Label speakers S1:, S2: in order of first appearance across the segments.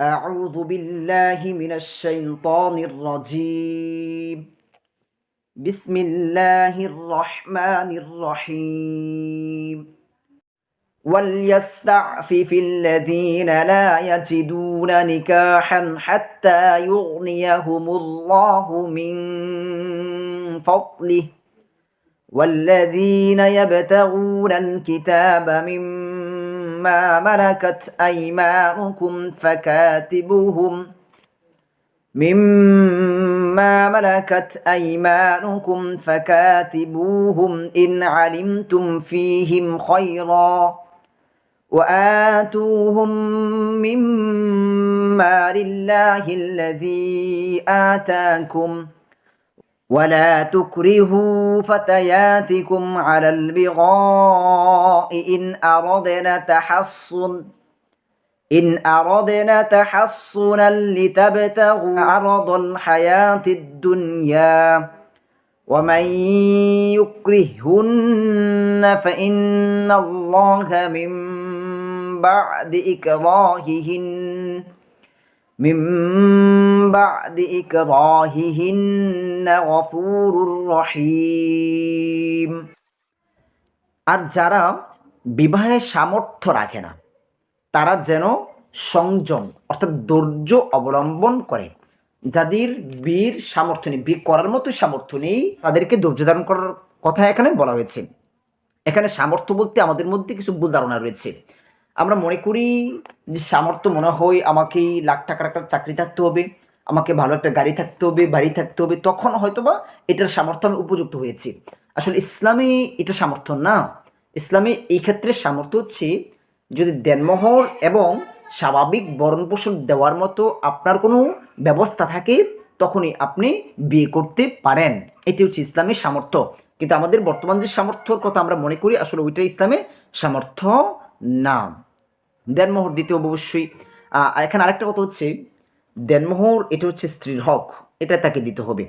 S1: أعوذ بالله من الشيطان الرجيم. بسم الله الرحمن الرحيم. وليستعفف الذين لا يجدون نكاحا حتى يغنيهم الله من فضله. والذين يبتغون الكتاب مما ملكت أيمانكم فكاتبوهم. مما ملكت أيمانكم فكاتبوهم إن علمتم فيهم خيرا. وآتوهم مما لله الذي آتاكم ۖ. ولا تكرهوا فتياتكم على البغاء إن أردنا تحصن إن أردنا تحصنا لتبتغوا عرض الحياة الدنيا ومن يكرهن فإن الله من بعد إكراههن من بعد إكراههن غفور رحيم আর যারা বিবাহের সামর্থ্য রাখে না তারা যেন সংযম অর্থাৎ ধৈর্য অবলম্বন করে যাদের বীর সামর্থ্য নেই বিয়ে করার মতো সামর্থ্য নেই তাদেরকে ধৈর্য ধারণ করার কথা এখানে বলা হয়েছে এখানে সামর্থ্য বলতে আমাদের মধ্যে কিছু ভুল ধারণা রয়েছে আমরা মনে করি যে সামর্থ্য মনে হয় আমাকে লাখ টাকার একটা চাকরি থাকতে হবে আমাকে ভালো একটা গাড়ি থাকতে হবে, বাড়ি থাকতে হবে, তখন হয়তোবা এটার সামর্থ্য আমি উপযুক্ত হয়েছি। আসলে ইসলামে এটা সামর্থ্য না। ইসলামে এই ক্ষেত্রে সামর্থ্য হচ্ছে যদি দেনমোহর এবং স্বাভাবিক বরণ পোষণ দেওয়ার মতো আপনার কোনো ব্যবস্থা থাকে, তখনই আপনি বিয়ে করতে পারেন। এটি হচ্ছে ইসলামের সামর্থ্য। কিন্তু আমাদের বর্তমান যে সামর্থ্যর কথা আমরা মনে করি, আসলে ওইটা ইসলামে সামর্থ্য না। দেনমোহর দিতে অবশ্যই। এখানে আরেকটা কথা হচ্ছে দেনমোহর, এটা হচ্ছে স্ত্রীর হক, এটা তাকে দিতে হবে।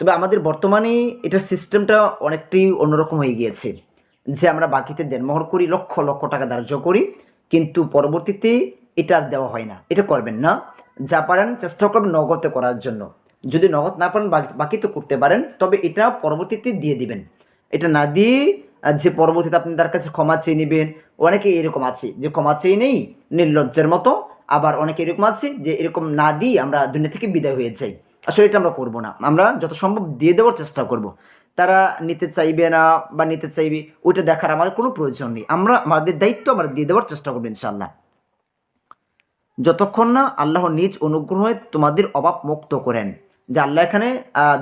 S1: তবে আমাদের বর্তমানে এটার সিস্টেমটা অনেকটাই অন্যরকম হয়ে গিয়েছে, যে আমরা বাকিতে দেনমোহর করি, লক্ষ লক্ষ টাকা ধার্য করি, কিন্তু পরবর্তীতে এটা আর দেওয়া হয় না, এটা করবেন না। যা পারেন চেষ্টা করবেন নগদে করার জন্য। যদি নগদ না পারেন বাকি তো করতে পারেন, তবে এটা পরবর্তীতে দিয়ে দিবেন। এটা না দিয়ে যে পরবর্তীতে আপনি তার কাছে ক্ষমা চেয়ে নেবেন, অনেকে এরকম আছে যে ক্ষমা চেয়ে নেই, নির্লজ্জের মতো, আবার অনেকে এরকম আছে যে এরকম না দিয়ে আমরা দুনিয়া থেকে বিদায় হয়ে যাই। আসলে এটা আমরা করব না। আমরা যত সম্ভব দিয়ে দেওয়ার চেষ্টা করব। তারা নিতে চাইবে না বা নিতে চাইবে, ওইটা দেখার আমাদের কোনো প্রয়োজন নেই। আমরা, আমাদের দায়িত্ব আমরা দিয়ে দেওয়ার চেষ্টা করব ইনশাল্লাহ যতক্ষণ না আল্লাহ নিজ অনুগ্রহে তোমাদের অভাব মুক্ত করেন। যে আল্লাহ এখানে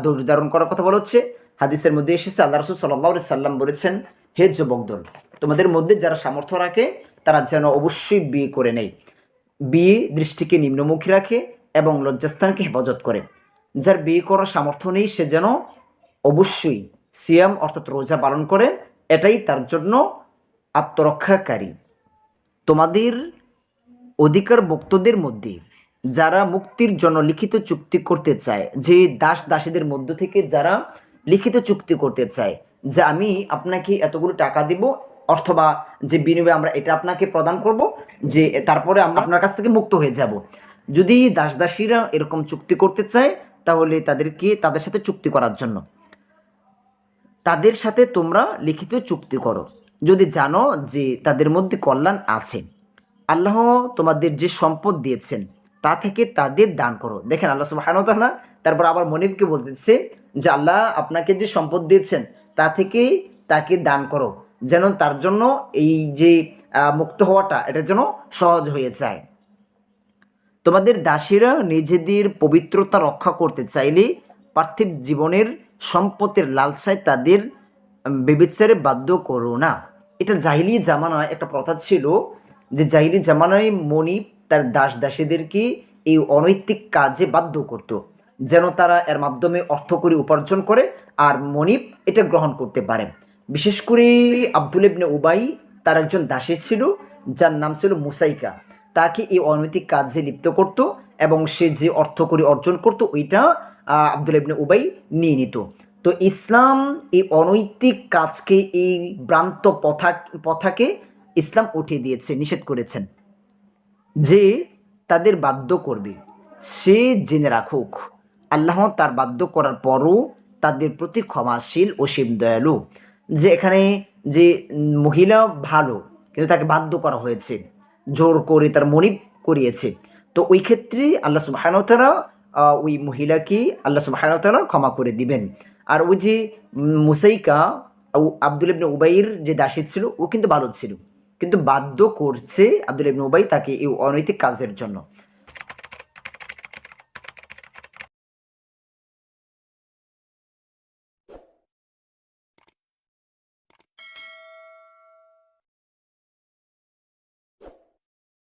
S1: ধৈর্য ধারণ করার কথা বলা হচ্ছে হাদিসের মধ্যে এসেছে, আল্লাহ রসুল সাল্লাহ সাল্লাম বলেছেন, হে যুবক দল তোমাদের মধ্যে যারা সামর্থ্য রাখে, তারা যেন অবশ্যই বিয়ে করে নেয়। বিয়ে দৃষ্টিকে নিম্নমুখী রাখে এবং লজ্জাস্থানকে হেফাজত করে। যার বিয়ে করার সামর্থ্য নেই, সে যেন অবশ্যই সিয়াম, অর্থাৎ রোজা পালন করে, এটাই তার জন্য আত্মরক্ষাকারী। তোমাদের অধিকার ভক্তদের মধ্যে যারা মুক্তির জন্য লিখিত চুক্তি করতে চায়, যে দাস দাসীদের মধ্য থেকে যারা লিখিত চুক্তি করতে চায় যে আমি আপনাকে এতগুলো টাকা দিব, অথবা যে বিনিময়ে আমরা এটা আপনাকে প্রদান করব, যে তারপরে আমরা আপনার কাছ থেকে মুক্ত হয়ে যাব। যদি দাস দাসীরা এরকম চুক্তি করতে চায়, তাহলে তাদেরকে তাদের সাথে চুক্তি করার জন্য। তাদের সাথে তোমরা লিখিত চুক্তি করো। যদি জানো যে তাদের মধ্যে কল্যাণ আছে, আল্লাহ তোমাদের যে সম্পদ দিয়েছেন, তা থেকে তাদের দান করো। দেখেন আল্লাহ সুবাহানতাল্লাহ তারপর আবার মনিবকে বলতেছে যে, আল্লাহ আপনাকে যে সম্পদ দিয়েছেন, তা থেকে তাকে দান করো, যেন তার জন্য এই যে মুক্ত হওয়াটা, এটা যেন সহজ হয়ে যায়। তোমাদের দাসীরা নিজেদের পবিত্রতা রক্ষা করতে চাইলে পার্থিব জীবনের সম্পদের লালসায় তাদের বেবিচারে বাধ্য করো না। এটা জাহিলি জামানায় একটা প্রথা ছিল যে, জাহিলি জামানায় মনিব তার দাস দাসীদেরকে এই অনৈতিক কাজে বাধ্য করত। যেন তারা এর মাধ্যমে অর্থ করে উপার্জন করে আর মনিব এটা গ্রহণ করতে পারে। বিশেষ করে আব্দুল ইবনে উবাই তার একজন দাসী ছিল, যার নাম ছিল মুসাইকা। তাকে এই অনৈতিক কাজে লিপ্ত করত এবং সে যে অর্থ করে অর্জন করত, ওইটা আব্দুল ইবনে উবাই নিয়ে নিত। তো ইসলাম এই অনৈতিক কাজকে, এই ভ্রান্ত পথা, পথাকে ইসলাম উঠিয়ে দিয়েছে, নিষেধ করেছেন যে তাদের বাধ্য করবে। সে জেনে রাখুক। আল্লাহ তার বাধ্য করার পরও তাদের প্রতি ক্ষমাশীল শিব দয়ালু যে এখানে যে মহিলা ভালো, কিন্তু তাকে বাধ্য করা হয়েছে, জোর করে তার মনিব করিয়েছে। তো ওই ক্ষেত্রে আল্লাহ সুবাহানতারা ওই মহিলাকে আল্লাহ সুবাহানতারা ক্ষমা করে দিবেন। আর ওই যে মুসাইকা, ও আব্দুল ইবনে উবাইর যে দাসী ছিল, ও কিন্তু ভালো ছিল। কিন্তু বাধ্য করছে আব্দুল ইবনে উবাই তাকে এই অনৈতিক কাজের জন্য।